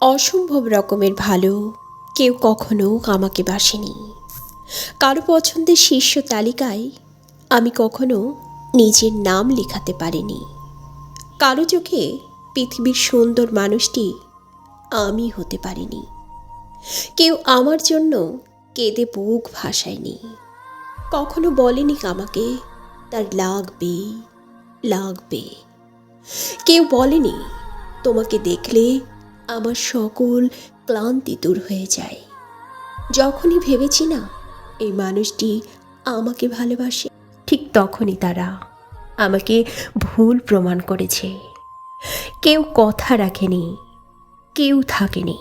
অসম্ভব রকমের ভালো কেউ কখনো আমাকে বাসেনি। কারও পছন্দের শীর্ষ তালিকায় আমি কখনো নিজের নাম লেখাতে পারিনি। কারও চোখে পৃথিবীর সুন্দর মানুষটি আমি হতে পারিনি। কেউ আমার জন্য কেঁদে বুক ভাসায়নি। কখনো বলেনি আমাকে তার লাগবে লাগবে। কেউ বলেনি তোমাকে দেখলে আমার সকল ক্লান্তি দূর হয়ে যায়। যখনই ভেবেছি না, এই মানুষটি আমাকে ভালোবাসে, ঠিক তখনই তারা আমাকে ভুল প্রমাণ করেছে। কেউ কথা রাখেনি, কেউ থাকেনি,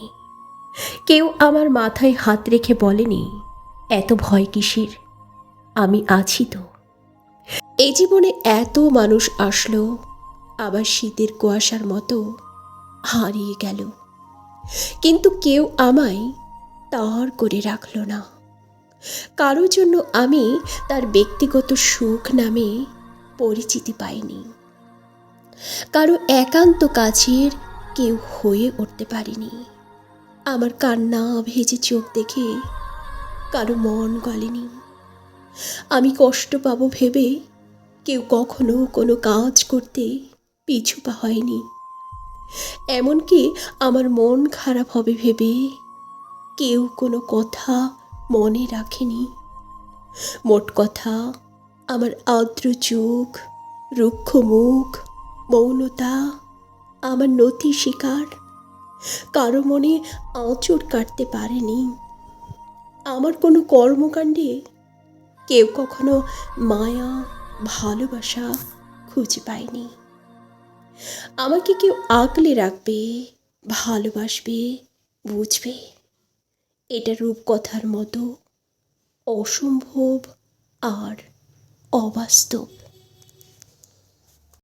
কেউ আমার মাথায় হাত রেখে বলেনি, এত ভয় কিসের? আমি আছি তো। এই জীবনে এত মানুষ আসলো, আবার শীতের কুয়াশার মতো হারিয়ে গেল। কিন্তু কেউ আমায় তার করে রাখল না। কারোর জন্য আমি তার ব্যক্তিগত সুখ নামে পরিচিতি পাইনি। কারও একান্ত কাছের কেউ হয়ে উঠতে পারিনি। আমার কান্না ভেজে চোখ দেখে কারও মন গলেনি। আমি কষ্ট পাবো ভেবে কেউ কখনো কোনো কাজ করতে পিছু পা হয়নি। এমনকি আমার মন খারাপ হবে ভেবে কেউ কোনো কথা মনে রাখেনি। মোট কথা, আমার আর্দ্র চোখ, রুক্ষ মুখ, মৌনতা, আমার নথি শিকার, কারও মনে আঁচড় কাটতে পারেনি। আমার কোনো কর্মকাণ্ডে কেউ কখনো মায়া, ভালোবাসা খুঁজে পায়নি। আমাকে কেউ আঁকলে রাখবে ভালোবাসবে বুঝবে? এটা রূপকথার মতো অসম্ভব আর অবাস্তব।